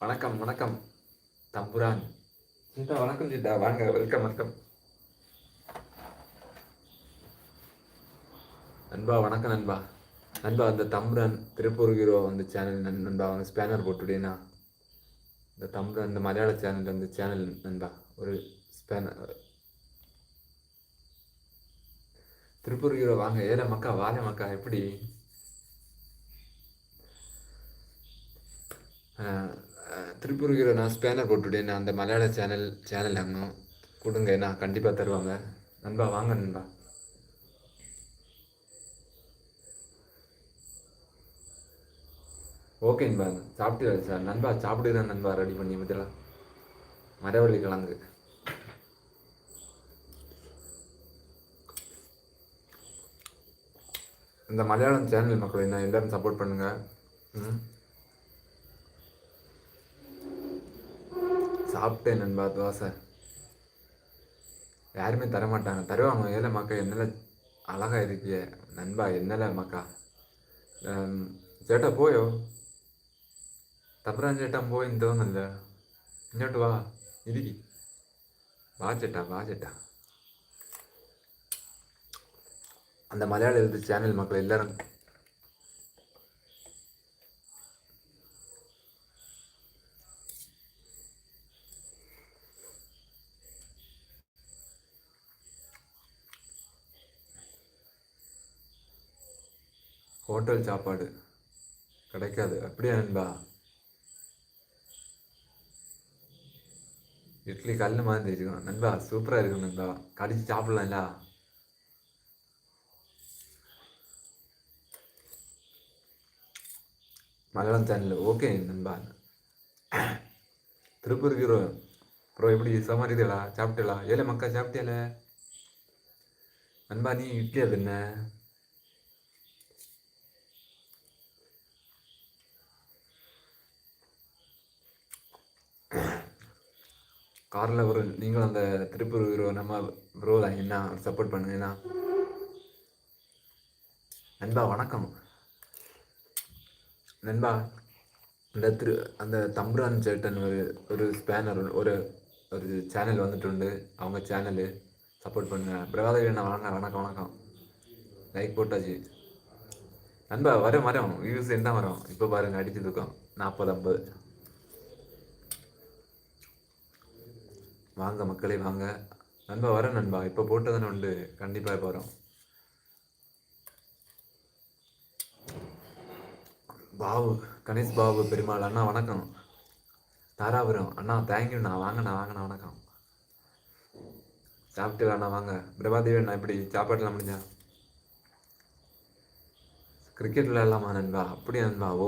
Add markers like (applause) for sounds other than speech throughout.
வணக்கம் வணக்கம் தம்புரான். வணக்கம் சிட்டா வாங்க வெல்கம் வணக்கம். நண்பா வணக்கம் நண்பா. நண்பா அந்த தம்புரான் திருப்பூர் ஹீரோ அந்த சேனல் நண்பா அவங்க ஸ்பேனர் போட்டுட்டேன்னா இந்த தம்புரான் இந்த மலையாள சேனல் அந்த சேனல் நண்பா. ஒரு ஸ்பேனர் திருப்பூர் ஹீரோ வாங்க. ஏற மக்கா வாழ மக்கா எப்படி? திருப்பூருக்கு ஹீரோ நான் ஸ்பேனர் போட்டுவிட்டேன் அந்த மலையாள சேனல் சேனல் அங்கே கொடுங்க நான் கண்டிப்பாக தருவாங்க நண்பா வாங்க நண்பா ஓகே நண்பா சாப்பிட்டு சார் நண்பா சாப்பிடுறேன் நண்பா ரெடி பண்ணி மதியெல்லாம் மரவள்ளி கிழங்கு இந்த மலையாளம் சேனல் மக்கள் என்ன எல்லாரும் சப்போர்ட் பண்ணுங்க ம் சாப்பிட்டேன் நண்பா தோசை யாருமே தரமாட்டாங்க தருவாங்க ஏல மக்கா என்னல அழகா இருக்கிய நண்பா என்னல மக்கா ചേട്ടാ പോയോ തബ്രാൻ ചേട്ടൻ പോയെന്ന് തോന്നല്ല ഇങ്ങോട്ട് വാ ഇരിക്കി വാ ചേട്ടാ വാ ചേട്ടാ அந்த மலையாள எழுத்து சேனல் மக்கள் எல்லாரும் ஹோட்டல் சாப்பாடு கிடைக்காது. அப்படியா நண்பா இட்லி கல் மாதிரி இருக்கும். நண்பா சூப்பராக இருக்கும் நண்பா. கடிச்சு சாப்பிடலாம்ல? மலையாளம் சேனல் ஓகே நண்பா. திருப்பூர் ஹீரோ அப்புறம் எப்படி? சமாளிக்கலா சாப்பிட்டலா ஏழை மக்கா சாப்பிட்டியால? நண்பா நீ இட்லி அது காரில் ஒரு நீங்களும் அந்த திருப்பூர் ஹீரோ நம்ம ப்ரோ தான். என்ன சப்போர்ட் பண்ணுங்க என்ன நண்பா வணக்கம். நண்பா இந்த திரு அந்த தம்புரான் சேட்டன் ஒரு ஒரு ஸ்பேனர் ஒரு ஒரு சேனல் வந்துட்டு அவங்க சேனலு சப்போர்ட் பண்ணுங்க. பிரபாதவி அண்ணா வணக்கம் வணக்கம் வணக்கம். லைக் போட்டாச்சு. நண்பா வர வரோம். வியூஸ் என்ன வரும்? இப்போ பாருங்க தூக்கம். நாற்பது ஐம்பது. வாங்க மக்களே வாங்க. நண்பா வரேன் நண்பா. இப்போ போட்டதுன்னு உண்டு. கண்டிப்பாக இப்போ வரோம். பாபு கணேஷ் பாபு பெருமாள் அண்ணா வணக்கம். தாராபுரம். அண்ணா தேங்க்யூண்ணா வாங்கண்ணா வாங்கண்ணா வணக்கம். சாப்பிட்டு அண்ணா? வாங்க. பிரபாதேவி அண்ணா இப்படி சாப்பாடுலாம் முடிஞ்சா? கிரிக்கெட் விளையாடலாமா நண்பா? அப்படியா நண்பா? ஓ.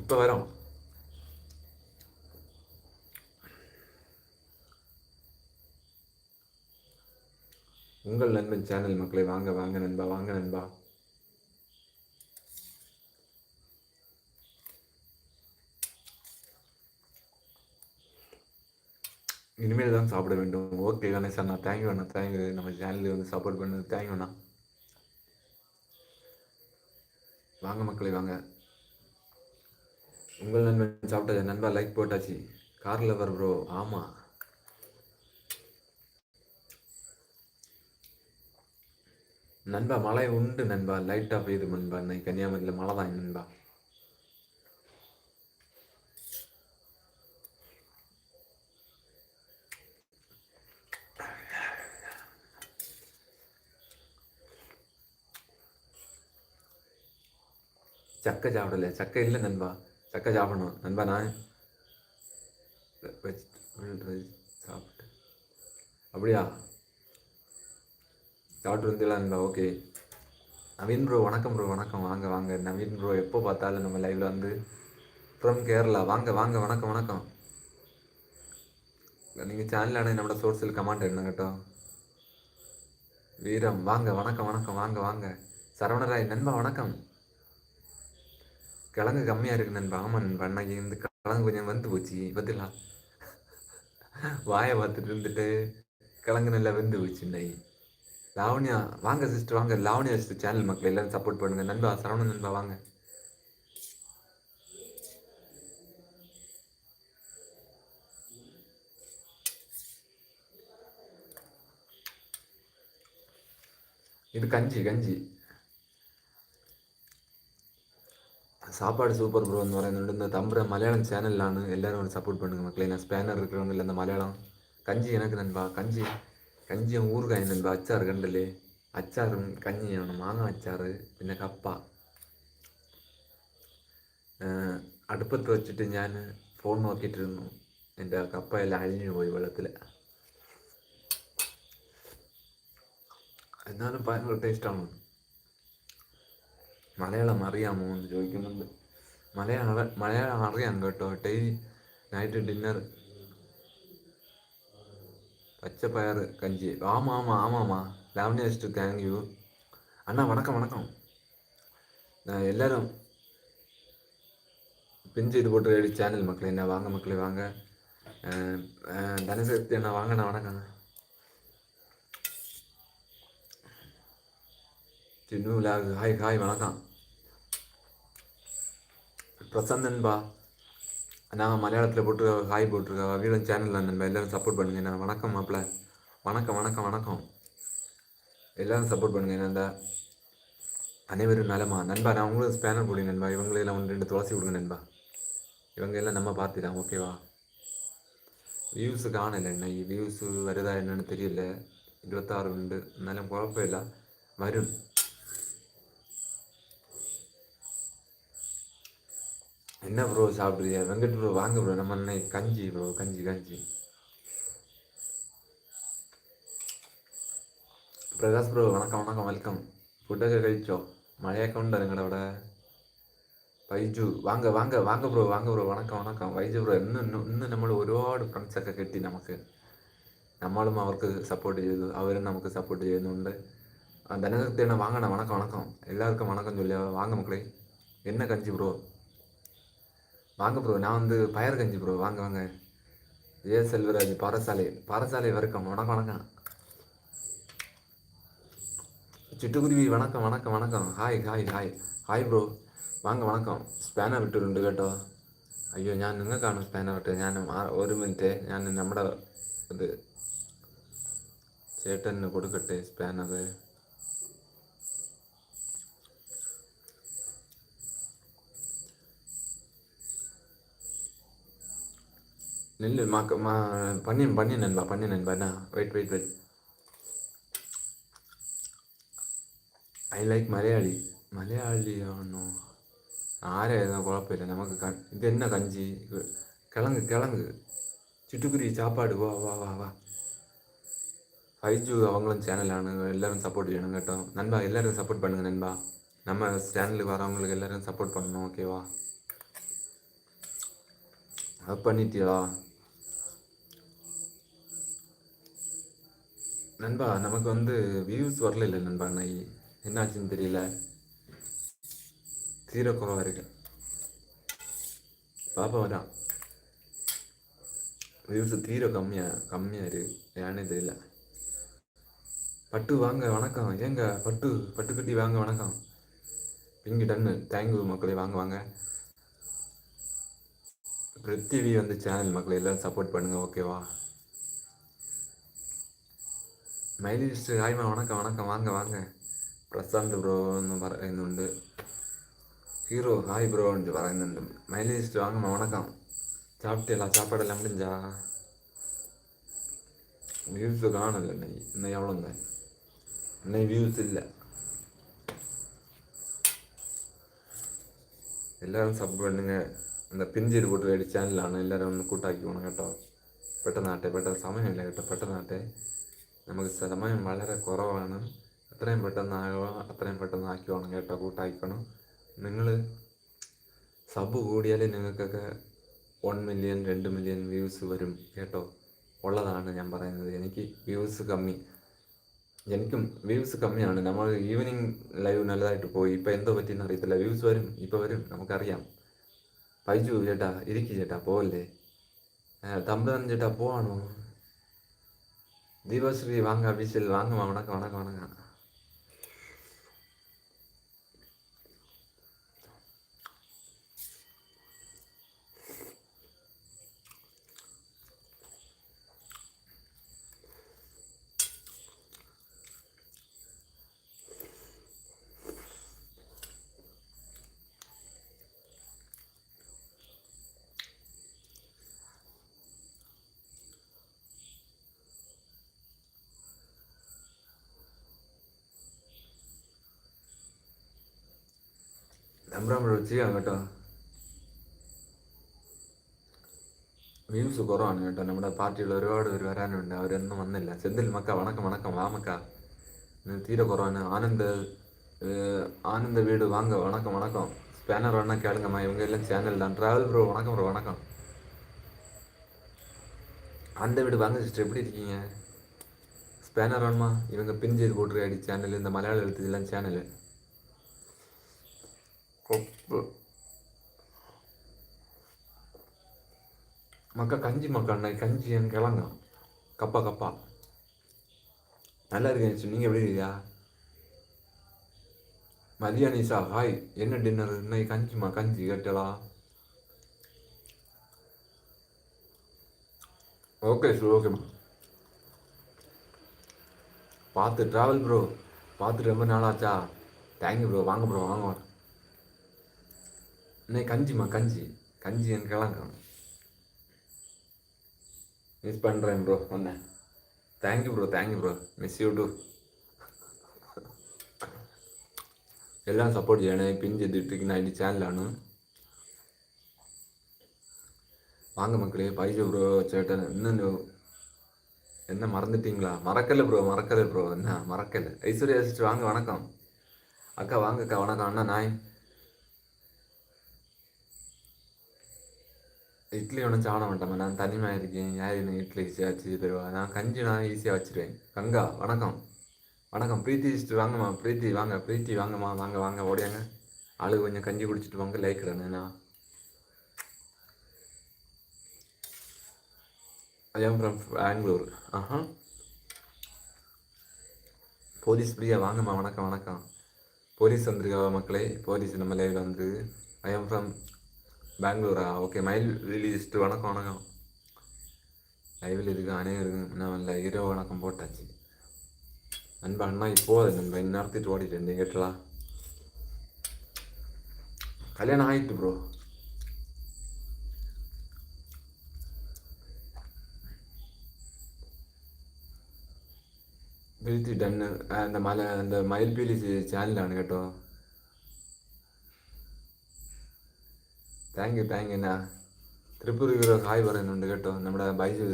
இப்போ வரோம். உங்கள் நண்பன் சேனல் மக்களை வாங்க வாங்க நண்பா வாங்க நண்பா. இனிமேல் தான் சாப்பிட வேண்டும். ஓகே கணேஷ் அண்ணா தேங்க்யூ அண்ணா தேங்க்யூ நம்ம சேனலுக்கு வந்து சப்போர்ட் பண்ணது தேங்க்யூ அண்ணா. வாங்க மக்களை வாங்க. உங்கள் நண்பன் சாப்பிட்டாச்சு நண்பா லைக் போட்டாச்சு. காரில் வர ப்ரோ ஆமாம் நண்பா மழை உண்டு நண்பா. லைட்டாக பெய்யுது நண்பா. இன்னைக்கு கன்னியாகுமரியில் மழை தான் நண்பா. சக்கை சாப்பிடல சக்கை இல்லை நண்பா. சக்கை சாப்பிடணும். நண்பா நான் வெஜிடபிள் சாப்பிட்டு அப்படியா? ஷார்ட் இருந்துலாம்ல ஓகே நவீன் ப்ரோ வணக்கம் ப்ரோ வணக்கம். வாங்க வாங்க. நவீன் ப்ரோ எப்போ பார்த்தாலும் நம்ம லைவில் வந்து ஃப்ரம் கேரளா. வாங்க வாங்க. வணக்கம் வணக்கம். நீங்கள் ചാനലാണ് ஆனால் സോഴ്സിൽ കമാൻഡ് கமாண்ட் என்னங்கட்டும் வீரம். வாங்க வணக்கம் வணக்கம். வாங்க வாங்க. சரவணராய் நண்பா வணக்கம். கிழங்கு கம்மியாக இருக்கு நண்பா. ஆமாம் நண்பா. அன்னைக்கு வந்து கிழங்கு கொஞ்சம் வந்து போச்சு. பத்திலாம் (laughs) வாயை பார்த்துட்டு இருந்துட்டு கிழங்கு நல்லா வெந்து போச்சு இன்னைக்கு. லாவணியா வாங்க சிஸ்டர் வாங்க லாவணியா சிஸ்டர் சேனல் மக்கள் எல்லாரும் சப்போர்ட் பண்ணுங்க நண்பா சரவணன் நண்பா வாங்க இது கஞ்சி கஞ்சி சாப்பாடு சூப்பர் ப்ரோ എന്ന് പറയുന്നുണ്ട് இந்த തമ്പുര മലയാളം ചാനലിലാണ് എല്ലാവരും ഒന്ന് സപ്പോർട്ട് பண்ணுங்க மக்களே நான் ஸ்பேனர் இருக்கிறவங்க இல்லை இந்த மலையாளம் கஞ்சி எனக்கு நண்பா கஞ்சி കഞ്ചിയും ഊറുകായനുണ്ട് അച്ചാർ കണ്ടല്ലേ? അച്ചാറും കഞ്ഞിയാണ്. മാങ്ങ അച്ചാർ പിന്നെ കപ്പ. അടുപ്പത്ത് വെച്ചിട്ട് ഞാൻ ഫോൺ നോക്കിയിട്ടിരുന്നു. എന്റെ കപ്പയെല്ലാം അഴിഞ്ഞു പോയി വെള്ളത്തിൽ. എന്നാലും ഭയങ്കര ടേസ്റ്റാണ്. മലയാളം അറിയാമോ എന്ന് ചോദിക്കുന്നുണ്ട്. മലയാളം മലയാളം അറിയാം കേട്ടോ. ഡെയിലി നൈറ്റ് ഡിന്നർ பச்சைப்பயர் கஞ்சி. ஆமாம் ஆமாம் ஆமாம்மா லாவண்யா தேங்க் தேங்க்யூ அண்ணா வணக்கம் வணக்கம். நான் எல்லோரும் பிஞ்சு இது போட்டு ரெடி சேனல் மக்களே என்ன வாங்க மக்களே வாங்க. தனசக்தி அண்ணா நான் வணக்கங்க சின்ன ஹாய் ஹாய் வணக்கம். பிரசந்தன்பா நான் மலையாளத்தில் போட்டு ஹாய் போட்டிருக்கேன் வீரன் சேனலில் நண்பா எல்லோரும் சப்போர்ட் பண்ணுங்க நான் வணக்கம் மாப்பிள்ள வணக்கம் வணக்கம் வணக்கம் எல்லோரும் சப்போர்ட் பண்ணுங்க இந்த அனைவரும் நலமா நண்பா நான் உங்களுக்கு ஸ்பேனர் போடுங்க நண்பா இவங்களெல்லாம் ஒன்று ரெண்டு துளசி கொடுங்க நண்பா இவங்க எல்லாம் நம்ம பார்த்துக்கலாம் ஓகேவா வியூஸு காணலை என்ன வியூஸு வருதா என்னன்னு தெரியல இருபத்தாறு உண்டு എന്നാലും കുഴപ്പമില്ല വരും என்ன ப்ரோ சாப்பிட்றியா வெங்கட் ப்ரோ வாங்க ப்ரோ நம்ம அண்ணன் கஞ்சி ப்ரோ கஞ்சி கஞ்சி പ്രകാശ് ബ്രോ വണക്കം വണക്കം വെൽക്കം ഫുഡൊക്കെ കഴിച്ചോ മഴയൊക്കെ ഉണ്ടോ നിങ്ങളുടെ അവിടെ വൈജു വാങ്ക വാങ്ക വാങ്ക ബ്രോ വാങ്ക ബ്രോ വണക്കം വണക്കം വൈജു ബ്രോ ഇന്ന് ഇന്ന് നമ്മൾ ഒരുപാട് ഫ്രണ്ട്സൊക്കെ കിട്ടി നമുക്ക് നമ്മളും അവർക്ക് സപ്പോർട്ട് ചെയ്തു അവരും നമുക്ക് സപ്പോർട്ട് ചെയ്യുന്നുണ്ട് ധനകൃത്യമാണ് വാങ്ങണം വണക്കം വണക്കം എല്ലാവർക്കും വണക്കം ചൊല്ലിയ വാങ്ങ മക്കളെ എന്നെ കഞ്ചി ബ്രോ வாங்க ப்ரோ நான் வந்து பயர் கஞ்சி ப்ரோ வாங்க வாங்க ஏ செல்வராஜ் பாரசாலை பாரசாலை வணக்கம் வணக்கம் வணக்கம் சிட்டுக்குருவி வணக்கம் வணக்கம் வணக்கம் hi hi hi hi bro வாங்க வணக்கம் സ്പാനർ ഇട്ടിട്ടുണ്ട് കേട്ടോ അയ്യോ ഞാൻ നിങ്ങൾക്കാണ് സ്പാനർ ഇട്ടത് ഞാൻ ഒരു മിനിറ്റ് ഞാൻ നമ്മുടെ ഇത് ചേട്ടന് കൊടുക്കട്ടെ സ്പാനർ நில்லு மாக்க மா பண்ணி பண்ணி நண்பா பண்ணி நண்பாண்ணா wait wait wait I like Malayali Malayali. ஆனும் ஆரே எதுவும் குழப்பம். இல்லை நமக்கு க இது என்ன கஞ்சி? கிழங்கு கிழங்கு. சிட்டுக்குருவி சாப்பாடு வா வா வா வா. ஃபைஜு அவங்களும் சேனல் ஆனுங்க எல்லோரும் சப்போர்ட் வேணும் கேட்டோம். நண்பா எல்லோரும் சப்போர்ட் பண்ணுங்கள் நண்பா. நம்ம சேனலுக்கு வரவங்களுக்கு எல்லோரும் சப்போர்ட் பண்ணணும் ஓகேவா அது பண்ணிட்டியா? நண்பா நமக்கு வந்து வியூஸ் வரல இல்லை நண்பா நான் என்னாச்சுன்னு தெரியல. தீர குறவாக இருக்கு. பாப்பா வரான் வியூஸ் தீர கம்மியாக கம்மியாக இருக்கு ஏன்னே தெரியல. பட்டு வாங்க வணக்கம் ஏங்க பட்டு பட்டு கட்டி வாங்க வணக்கம். பிங்கு டன்னு தேங்க்யூ மக்களை வாங்க வாங்க. பிருத்திவி வந்து சேனல் மக்களை எல்லாம் சப்போர்ட் பண்ணுங்கள் ஓகேவா മൈലി ലിസ്റ്റ് ഹായ്മ വണക്കം വണക്കം വാങ്ങ വാങ്ങ. പ്രശാന്ത് ബ്രോ എന്ന് പറയുന്നുണ്ട്. ഹീറോ ഹായ് ബ്രോ എന്ന് പറയുന്നുണ്ട്. മൈലി ലിസ്റ്റ് വാങ്ങ വണക്കം? ചാപ്പിട്ടില്ല ചാപ്പാടെല്ലാം മുടിഞ്ചാ വ്യൂസ് കാണില്ല നീ? ഇന്ന് എവളൊന്നും ഇന്ന് വ്യൂസ് ഇല്ല. എല്ലാവരും സബ് പെണ്ണുങ്ങ എന്താ പിൻ ചെയ്ത് കൂട്ടുകാരി ചാനലാണ് എല്ലാവരും ഒന്ന് കൂട്ടാക്കി പോകണം കേട്ടോ. പെട്ടെന്നാട്ടെ പെട്ടെന്ന് സമയമില്ല കേട്ടോ. പെട്ടെന്നാട്ടെ. നമുക്ക് സമയം വളരെ കുറവാണ്. എത്രയും പെട്ടെന്ന് ആകുക അത്രയും പെട്ടെന്ന് ആക്കുവാണ് കേട്ടോ കൂട്ടായിക്കണം. നിങ്ങൾ സബ് കൂടിയാൽ നിങ്ങൾക്കൊക്കെ വൺ മില്യൺ രണ്ട് മില്യൺ വ്യൂസ് വരും കേട്ടോ. ഉള്ളതാണ് ഞാൻ പറയുന്നത്. എനിക്ക് വ്യൂസ് കമ്മി. എനിക്കും വ്യൂസ് കമ്മിയാണ്. നമ്മൾ ഈവനിങ് ലൈവ് നല്ലതായിട്ട് പോയി. ഇപ്പം എന്തോ പറ്റിയെന്ന് അറിയത്തില്ല. വ്യൂസ് വരും ഇപ്പോൾ വരും നമുക്കറിയാം. പൈജു ചേട്ടാ ഇരിക്കും ചേട്ടാ പോവല്ലേ? തമ്പുരാൻ ചേട്ടാ പോവാണോ? தீபஸ்ரீ வாங்க அபிஷேல் வாங்கம்மா வணக்கம் வணக்கம் வணக்கம். നമ്പർ ചെയ്യാം കേട്ടോ വ്യൂസ് കുറവാണ് കേട്ടോ നമ്മുടെ പാർട്ടിയിൽ ഒരുപാട് പേര് വരാനുണ്ട് അവരൊന്നും വന്നില്ല സെന്തിൽ മക്ക വണക്കം വണക്കം വാ മക്ക തീരെ കുറവാണ് ஆனந்த ஆனந்த வீடு வாங்க வணக்கம் வணக்கம் ஸ்பேனர் வேணா கேளுங்கம்மா இவங்க எல்லாம் சேனல் தான் ட்ராவல் ப்ரோ வணக்கம் ப்ரோ வணக்கம் அந்த வீடு வாங்க சிஸ்டர் எப்படி இருக்கீங்க ஸ்பேனர் வேணுமா இவங்க பின் செய்து போட்டுருக்காடி சேனல் இந்த மலையாள எழுத்துலாம் சேனலு கொப்பு மக்கா கஞ்சி மக்கா அன்னைக்கு கஞ்சி என் கிழங்க. கப்பா கப்பா. நல்லா இருக்கேன் நீங்கள் எப்படி இருக்கியா மதியா நிஷா ஹாய். என்ன டின்னர்? இன்னைக்கு கஞ்சிமா கஞ்சி கட்டலா? ஓகே சார் ஓகேம்மா பார்த்து ட்ராவல் ப்ரோ பார்த்து ரொம்ப நாளாச்சா? தேங்க்யூ ப்ரோ வாங்க ப்ரோ வாங்க. அண்ணே கஞ்சிம்மா கஞ்சி கஞ்சி எனக்கெல்லாம் காணும் மிஸ் பண்ணுறேன் ப்ரோ ஒன்று thank you bro thank you bro miss you too எல்லாம் சப்போர்ட் செய்யணும். பின் செஞ்சுட்ருக்கு நான் சேனல் ஆனும் வாங்க மக்களே பைசா ப்ரோ சேட்டன் இன்னும் என்ன மறந்துட்டீங்களா? மறக்கலை ப்ரோ மறக்கலை ப்ரோ என்ன? மறக்கலை. ஐஸ்வர்யா சிஸ்டர் வாங்க வணக்கம். அக்கா வாங்க அக்கா வணக்கம். அண்ணா நாய். இட்லி ஒன்றும் சாண மாட்டேன் நான் தனிமையாக இருக்கேன். யார் என்ன இட்லி ஈஸியாக வச்சு தருவா? நான் கஞ்சி நான் ஈஸியாக வச்சுருவேன். கங்கா வணக்கம். வணக்கம். பிரீத்தி சிஸ்டர் வாங்கம்மா. பிரீத்தி வாங்க. பிரீத்தி வாங்கம்மா. வாங்க வாங்க. ஓடியாங்க. ஆளு கொஞ்சம் கஞ்சி குடிச்சிட்டு வாங்க. லைக் நான் ஐ ஆம் ஃப்ரம் பெங்களூர் ஆஹா. போலீஸ் பிரியா வாங்கம்மா. வணக்கம் வணக்கம். போலீஸ் வந்திருக்கா மக்களே? போலீஸ் நம்ம லைவில் வந்து. ஐ ஆம் ஃப்ரம் பெங்களூரா? ஓகே மயில் விலிஸ்ட் வணக்கம் வணக்கம். லைவில் இருக்கு அனைவருக்கும் நான் இரவு வணக்கம் போட்டாச்சு. நண்பா அண்ணா இப்போது நண்பா இந்நேரத்துட்டு ஓடிட்டேன் நீங்கள் கேட்டலாம் கல்யாணம் ஆகிட்டு ப்ரோ பிரித்து டன்னு அந்த மலை அந்த மயில் பீலி சேனலாണ് കേട്ടോ താങ്ക് യു താങ്ക് യു എന്നാ തൃപ്പൂരിക്കുള്ള ഹായ് പറയുന്നുണ്ട് കേട്ടോ നമ്മുടെ ബൈജു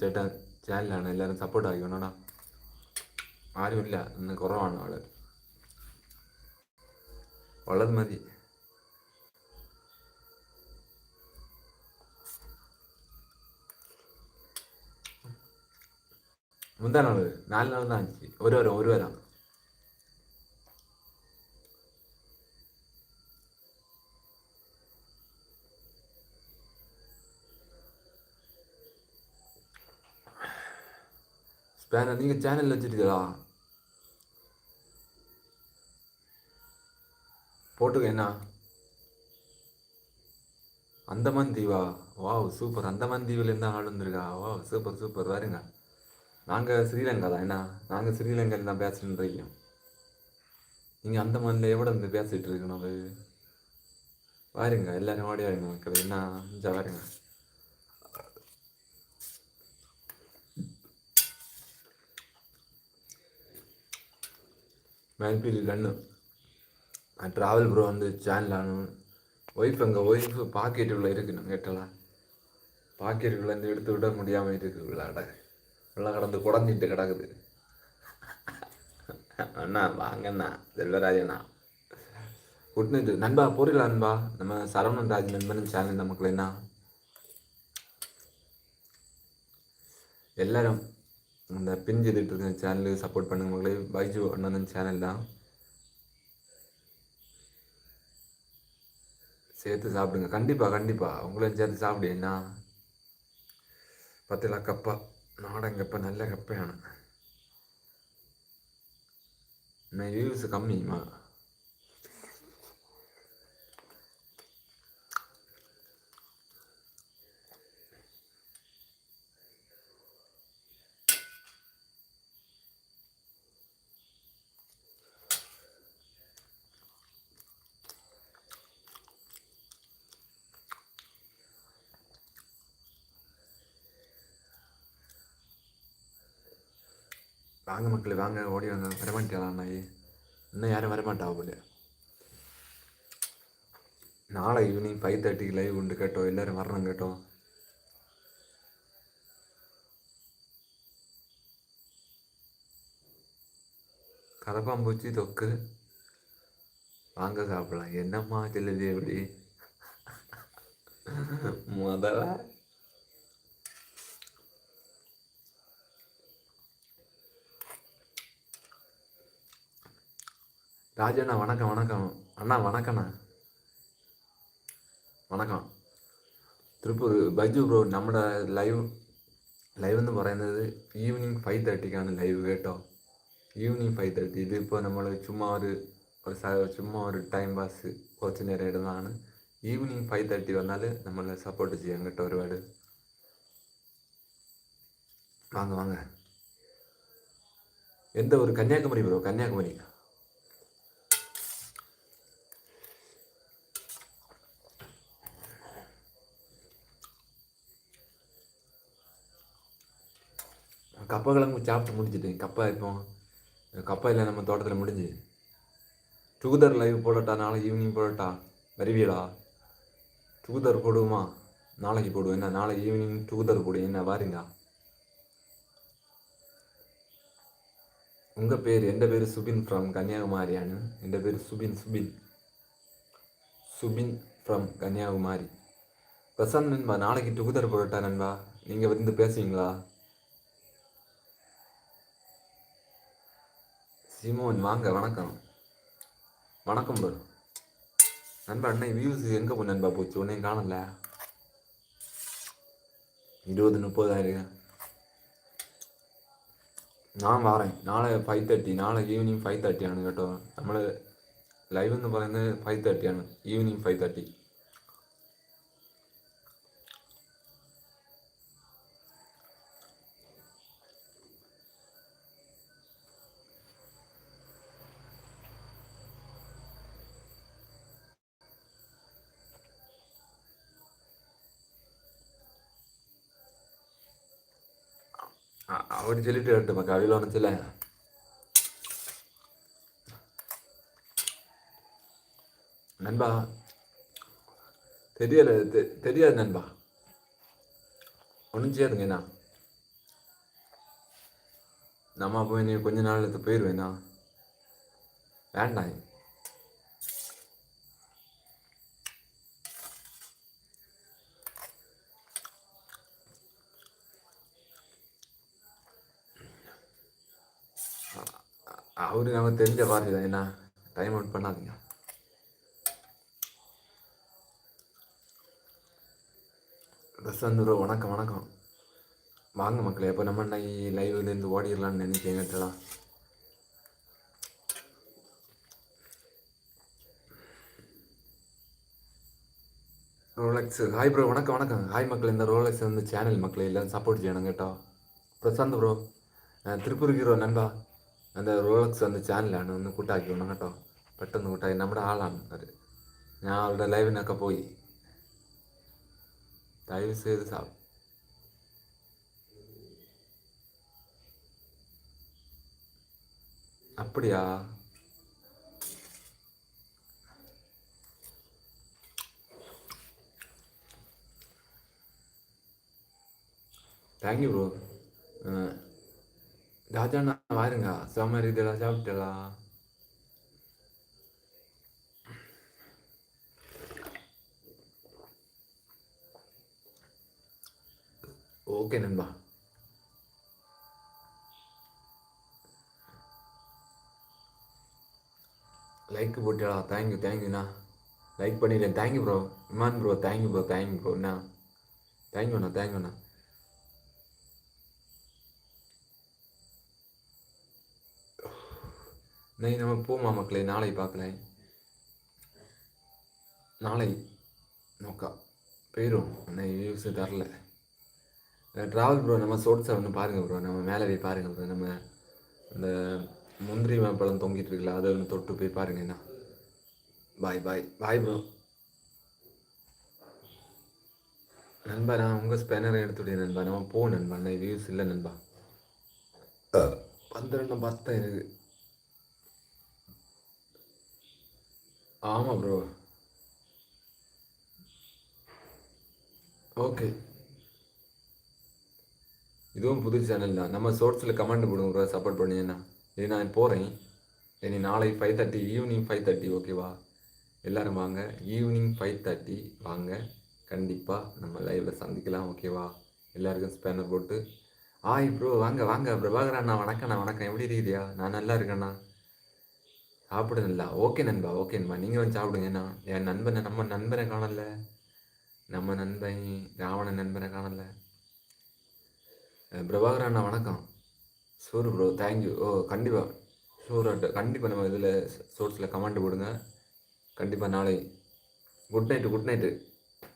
ചേട്ടൻ ചാനലാണ് എല്ലാവരും സപ്പോർട്ട് ആയിക്കോണോ ആരുമില്ല. ഇന്ന് കുറവാണ് ആൾ. ഉള്ളത് മതി. മുന്താനാൾ. ഒരു നാഞ്ചി ഒരു ഓരോരാണ് பேனர் நீங்கள் சேனல் வச்சுருக்கீங்களா? போட்டுக்க என்ன? அந்தமான் தீவா வாவ் சூப்பர். அந்தமான் தீவிலேருந்து ஆள் வந்திருக்கா. வா சூப்பர் சூப்பர். வருங்க. நாங்கள் ஸ்ரீலங்கா தான். என்ன? நாங்கள் ஸ்ரீலங்காவில் தான் பேசுகிறேன் இருக்கோம். நீங்கள் அந்தமான்ல எவ்வளோ இருந்து பேசிகிட்டு இருக்கணும்? அது வாருங்க எல்லாரும் ஓடி வாருங்க மக்கள். என்ன? வாருங்க. வாருங்க கண்ணு ட்ராவல் ப்ரோ வந்து சேனல் ஆனும் ஒய்ஃப் எங்கள் உள்ள இருக்கு நான் கேட்டலாம் பாக்கெட்டுக்குள்ளேருந்து எடுத்து விட முடியாமல் இருக்கு விளாட உள்ள கடந்து குடஞ்சிட்டு கிடக்குது. அண்ணா வாங்கண்ணா செல்வராஜண்ணா. குட் நைட்டு நண்பா போறீங்களா நண்பா நம்ம சரவணன் ராஜ் நண்பன் சேனல் நமக்குள்ள என்ன? எல்லாரும் இந்த பின் செய்துட்டு இருக்க சேனலுக்கு சப்போர்ட் பண்ணுங்க மக்களே பைஜு அண்ணன் சேனல் தான். சேர்த்து சாப்பிடுங்க. கண்டிப்பாக கண்டிப்பாக உங்களையும் சேர்த்து சாப்பிடு. என்ன? பத்திலா கப்பா. நாடன் கப்பை நல்ல கப்பையான. வியூஸ் கம்மிமா வாங்க மக்கள் வாங்க. ஓடி வாங்க. வரமாட்டியா நாய் இன்னும் யாரும் வரமாட்டா போல. நாளை ஈவினிங் ஃபைவ் தேர்ட்டிக்கு லைவ் உண்டு கேட்டோம். எல்லாரும் வரணும் கேட்டோம். கதப்பாம்பூச்சி தொக்கு. வாங்க சாப்பிடலாம். என்னம்மா சொல்லுது எப்படி முதல்ல ராஜண்ணா வணக்கம் வணக்கம் அண்ணா வணக்கண்ணா വണക്കം തൃപ്പൂർ ബൈജു ബ്രോ നമ്മുടെ ലൈവ് ലൈവ് എന്ന് പറയുന്നത് ഈവനിങ് ഫൈവ് തേർട്ടിക്കാണ് ലൈവ് കേട്ടോ ഈവനിങ് ഫൈവ് തേർട്ടി ഇതിപ്പോൾ നമ്മൾ ചുമ്മാ ഒരു ഒരു സ- ചുമ്മാ ഒരു ടൈം പാസ് കുറച്ച് നേരം ഇടുന്നതാണ് ഈവനിങ് ഫൈവ് തേർട്ടി വന്നാൽ നമ്മൾ സപ്പോർട്ട് ചെയ്യാം കേട്ടോ ഒരുപാട് வாங்க வாங்க எந்த ஒரு கன்னியாகுமரி ப்ரோ கன்னியாகுமரி கப்பை கிழங்கு சாப்பிட்டு முடிஞ்சிட்டேன் கப்பா இப்போ கப்பா இல்லை நம்ம தோட்டத்தில் முடிஞ்சு. டுகுதர் லைவ் போடட்டா நாளைக்கு ஈவினிங் போடட்டா? வருவியடா டுகுதர் போடுவோமா? நாளைக்கு போடுவோம். என்ன நாளைக்கு ஈவினிங் டுகுதர் போடுவோம் என்ன வாருங்க. உங்கள் பேர் எந்த பேர்? சுபின் ஃப்ரம் கன்னியாகுமரியானு? எந்த பேர்? சுபின் சுபின். சுபின் ஃப்ரம் கன்னியாகுமாரி. பிரசாந்த் நண்பா நாளைக்கு டுகுதர் போடட்டா நண்பா? நீங்கள் வந்து பேசுவீங்களா? சிமோன் வாங்க வணக்கம் வணக்கம் ப்ரோ நண்பா அண்ணன் வியூஸ் எங்கே போ நண்பா போச்சு உன்னையும் காணல இருபது முப்பதாயிரம் நான் வரேன் നാളെ ഫൈവ് തേർട്ടി നാളെ ഈവനിങ് ഫൈവ് തേർട്ടി ആണ് കേട്ടോ നമ്മൾ ലൈവ് എന്ന് പറയുന്നത് ഫൈവ് തേർട്ടി ആണ് ഈവനിങ് ഫൈവ് തേർട്ടി அப்படின்னு சொல்லிட்டு வரட்டும் மக்கா அவையில் ஒன்றுச்சில்ல நண்பா தெரியல தெரியாது நண்பா ஒன்றும் செய்யாதுங்க என்ன நம்ம போய் நீ கொஞ்ச நாள் எடுத்து போயிடுவேண்ணா வேண்டாம் அவரு நமக்கு தெரிஞ்ச வார்த்தை தான். என்ன டைம் அவுட் பண்ணாதீங்க. ரசந்தூரோ வணக்கம் வணக்கம். வாங்க மக்களே இப்போ நம்ம இன்னைக்கு லைவ்லேருந்து ஓடிடலாம்னு நினைக்கிறேன் கேட்டலாம் ரோலக்ஸ் ஹாய் ப்ரோ வணக்கம் வணக்கம். ஹாய் மக்கள் இந்த ரோலக்ஸ் வந்து சேனல் மக்கள் எல்லாம் சப்போர்ட் செய்யணும் கேட்டோம் பிரசாந்த் ப்ரோ திருப்பூர் ஹீரோ நண்பா. എൻ്റെ റോളക്സ് എന്ന ചാനലാണ് ഒന്ന് കൂട്ടാക്കി വേണം കേട്ടോ പെട്ടെന്ന് കൂട്ടാക്കി നമ്മുടെ ആളാണ് അത് ഞാൻ അവരുടെ ലൈവിനൊക്കെ പോയി ദയവ് ചെയ്ത് സാ அப்படியா தேங்க்யூ ப்ரோ ராஜாண்ணா வாருங்க சமர் இதெல்லாம் சாப்பிட்டலாம் ஓகே நண்பா லைக் போட்டியா தேங்க்யூ தேங்க்யூண்ணா லைக் பண்ணிடுறேன். Thank you bro Iman bro thank you bro thank you ப்ரோண்ணா தேங்க்யூண்ணா தேங்க்யூண்ணா நை நம்ம போமா மக்களே நாளை பார்க்கலாம் நாளை நோக்கா. போயிடும் அண்ணா வியூஸ் தரல. ட்ராவல் ப்ரோ நம்ம சோட்ஸை ஒன்று பாருங்கள் ப்ரோ நம்ம மேலே போய் பாருங்கள் ப்ரோ நம்ம இந்த முந்திரி பழம் தொங்கிட்டு இருக்குல்ல அதை ஒன்று தொட்டு போய் பாருங்க என்ன. பாய் பாய் பாய் ப்ரோ நண்பா நான் உங்கள் ஸ்பேனரை எடுத்துவிட்டேன் நண்பா. நம்ம போ நண்பா. நான் வியூஸ் இல்லை நண்பா. பந்திரெண்டு பத்தா எனக்கு. ஆமாம் ப்ரோ ஓகே இதுவும் புது சேனல் தான். நம்ம சோர்ஸில் கமெண்ட் போடுங்க ப்ரோ சப்போர்ட் பண்ணீங்கன்னா இது நான் போகிறேன் இனி நாளை five thirty evening five thirty ஓகேவா எல்லோரும் வாங்க. ஈவினிங் ஃபைவ் தேர்ட்டி வாங்க. கண்டிப்பாக நம்ம லைவில் சந்திக்கலாம் ஓகேவா எல்லாருக்கும் ஸ்பேனர் போட்டு. ஆய் ப்ரோ வாங்க வாங்க. பிரபாகர் அண்ணா நான் வணக்கம். எப்படி இருக்கிறியா? நான் நல்லா இருக்கேண்ணா சாப்பிடுங்களா ஓகே நண்பா ஓகே நண்பா. நீங்கள் வந்து சாப்பிடுங்கண்ணா என் நண்பனை நம்ம நண்பனை காணல. நம்ம நண்பன் ராவணன் நண்பனை காணல. பிரபாகர் அண்ணா வணக்கம். சூர் ப்ரோ தேங்க்யூ ஓ கண்டிப்பாக ஷூர் கண்டிப்பாக நம்ம இதில் சோர்ஸில் கமெண்ட் போடுங்க. கண்டிப்பாக நாளை. Good night good night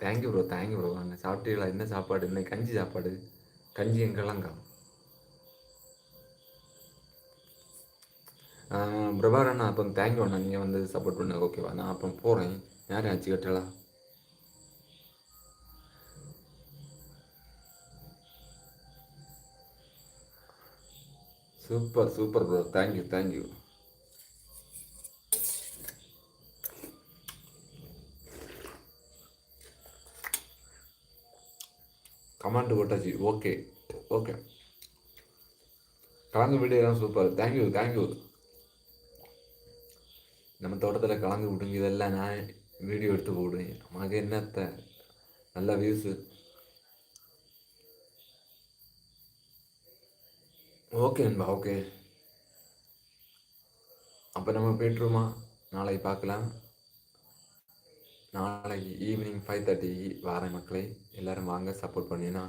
thank you bro thank you bro வாங்க சாப்பிட்டீங்களா? என்ன சாப்பாடு? இன்னைக்கு கஞ்சி சாப்பாடு. கஞ்சி எங்கெல்லாங்க பிரபாகர் அண்ணா அப்போ தேங்க்யூ அண்ணா. நீங்கள் வந்து சப்போர்ட் பண்ண ஓகேவா நான் அப்போ போகிறேன் யாரும் ஆச்சு கட்டலாம் super super bro thank you thank you comment போட்டாச்சு ஓகே ஓகே கலந்து வீடியோலாம் சூப்பர் தேங்க்யூ தேங்க்யூ நம்ம தோட்டத்தில் கலந்து விடுங்க இதெல்லாம் நான் வீடியோ எடுத்து போடுவேன். மக என்னத்த? நல்ல வியூஸு ஓகே நண்பா ஓகே அப்போ நம்ம போய்ட்டுருமா? நாளைக்கு பார்க்கலாம் நாளைக்கு ஈவினிங் ஃபைவ் தேர்ட்டி வார மக்களை. எல்லோரும் வாங்க சப்போர்ட் பண்ணினா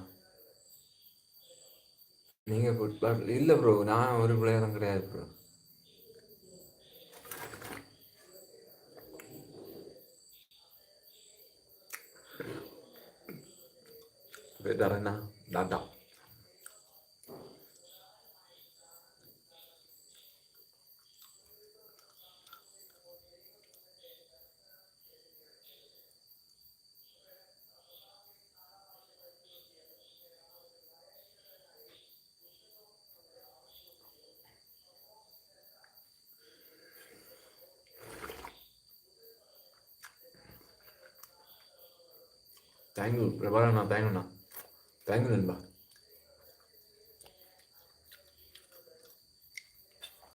நீங்கள் ஃபுட்பால் இல்லை ப்ரோ நான் ஒரு பிளேயரும் கிடையாது ப்ரோ தரேண்ணா டாட்டா தேங்க்யூ பிரபாகரண்ணா தேங்க்யூண்ணா தேங்க்யூ நண்பா